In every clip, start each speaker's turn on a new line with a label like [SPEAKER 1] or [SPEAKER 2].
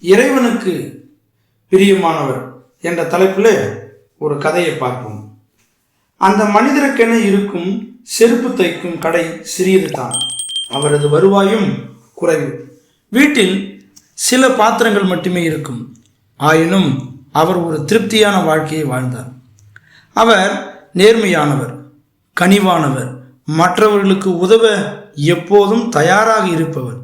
[SPEAKER 1] இறைவனுக்கு பிரியமானவர் என்ற தலைப்பில் ஒரு கதையை பார்ப்போம். அந்த மனிதருக்கென இருக்கும் செருப்பு தைக்கும் கடை சிறியது தான் அவரது வருவாயும் குறைவு. வீட்டில் சில பாத்திரங்கள் மட்டுமே இருக்கும். ஆயினும் அவர் ஒரு திருப்தியான வாழ்க்கையை வாழ்ந்தார். அவர் நேர்மையானவர் கனிவானவர். மற்றவர்களுக்கு உதவ எப்போதும் தயாராக இருப்பவர்.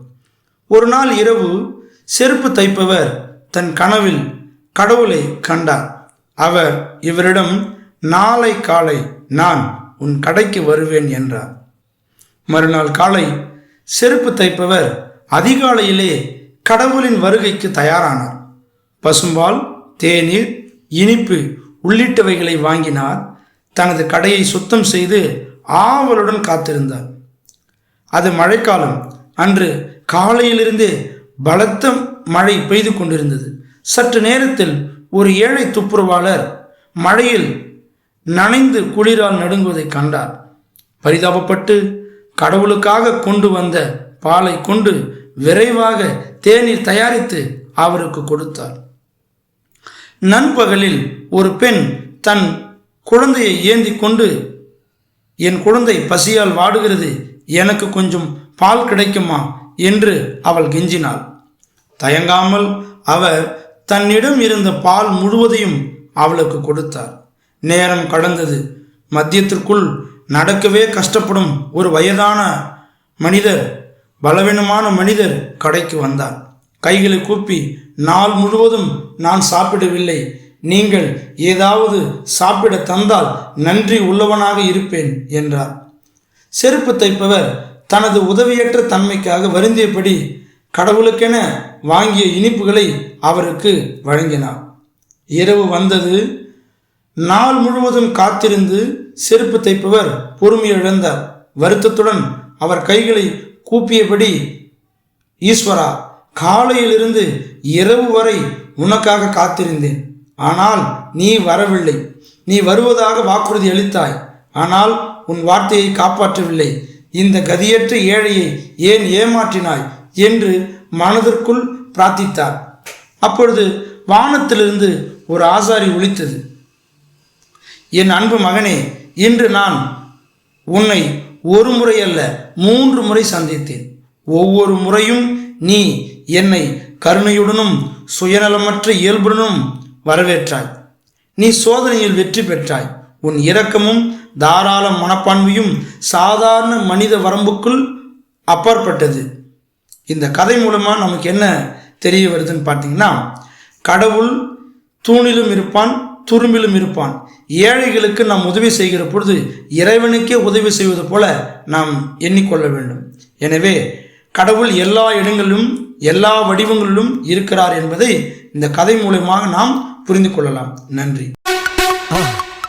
[SPEAKER 1] ஒரு நாள் இரவு செருப்பு தைப்பவர் தன் கனவில் கடவுளை கண்டார். அவர் இவரிடம் நாளை காலை நான் உன் கடைக்கு வருவேன் என்றார். மறுநாள் காலை செருப்பு தைப்பவர் அதிகாலையிலே கடவுளின் வருகைக்கு தயாரானார். பசும்பால் தேநீர் இனிப்பு உள்ளிட்டவைகளை வாங்கினார். தனது கடையை சுத்தம் செய்து ஆவலுடன் காத்திருந்தார். அது மழைக்காலம். அன்று காலையிலிருந்தே பலத்த மழை பெய்து கொண்டிருந்தது. சற்று நேரத்தில் ஒரு ஏழை துப்புரவாளர் மழையில் நனைந்து குளிரால் நடுங்குவதை கண்டார். பரிதாபப்பட்டு கடவுளுக்காக கொண்டு வந்த பாலை கொண்டு விரைவாக தேநீர் தயாரித்து அவருக்கு கொடுத்தார். நண்பகலில் ஒரு பெண் தன் குழந்தையை ஏந்தி கொண்டு என் குழந்தை பசியால் வாடுகிறது எனக்கு கொஞ்சம் பால் கிடைக்குமா? என்று அவள் கெஞ்சினாள். தயங்காமல் அவர் தன்னிடம் இருந்த பால் முழுவதையும் அவளுக்கு கொடுத்தார். நேரம் கடந்தது. மத்தியத்திற்குள் நடக்கவே கஷ்டப்படும் ஒரு வயதான மனிதர் பலவீனமான மனிதர் கடைக்கு வந்தார். கைகளை கூப்பி நாள் முழுவதும் நான் சாப்பிடவில்லை. நீங்கள் ஏதாவது சாப்பிட தந்தால் நன்றி உள்ளவனாக இருப்பேன் என்றார். செருப்பு தைப்பவர் தனது உதவியற்ற தன்மைக்காக வருந்தியபடி கடவுளுக்கென வாங்கிய இனிப்புகளை அவருக்கு வழங்கினார். இரவு வந்தது. நாள் முழுவதும் காத்திருந்து செருப்பு தைப்பவர் பொறுமை இழந்தார். வருத்தத்துடன் அவர் கைகளை கூப்பியபடி ஈஸ்வரா காலையிலிருந்து இரவு வரை உனக்காக காத்திருந்தேன். ஆனால் நீ வரவில்லை. நீ வருவதாக வாக்குறுதி அளித்தாய். ஆனால் உன் வார்த்தையை காப்பாற்றவில்லை. இந்த கதியற்ற ஏழையை ஏன் ஏமாற்றினாய்? என்று மனதிற்குள் பிரார்த்தித்தார். அப்பொழுது வானத்திலிருந்து ஒரு ஆசாரி ஒழித்தது என் அன்பு மகனே இன்று நான் உன்னை ஒரு முறை அல்ல மூன்று முறை சந்தித்தேன். ஒவ்வொரு முறையும் நீ என்னை கருணையுடனும் சுயநலமற்ற இயல்புடனும் வரவேற்றாய். நீ சோதனையில் வெற்றி பெற்றாய். உன் இரக்கமும் தாராள மனப்பான்மையும் சாதாரண மனித வரம்புக்குள் அப்பாற்பட்டது. இந்த கதை மூலமாக நமக்கு என்ன தெரிய வருதுன்னு பார்த்தீங்கன்னா கடவுள் தூணிலும் இருப்பான் துரும்பிலும் இருப்பான். ஏழைகளுக்கு நாம் உதவி செய்கிற பொழுது இறைவனுக்கே உதவி செய்வது போல நாம் எண்ணிக்கொள்ள வேண்டும். எனவே கடவுள் எல்லா இடங்களிலும் எல்லா வடிவங்களிலும் இருக்கிறார் என்பதை இந்த கதை மூலமாக நாம் புரிந்து கொள்ளலாம். நன்றி.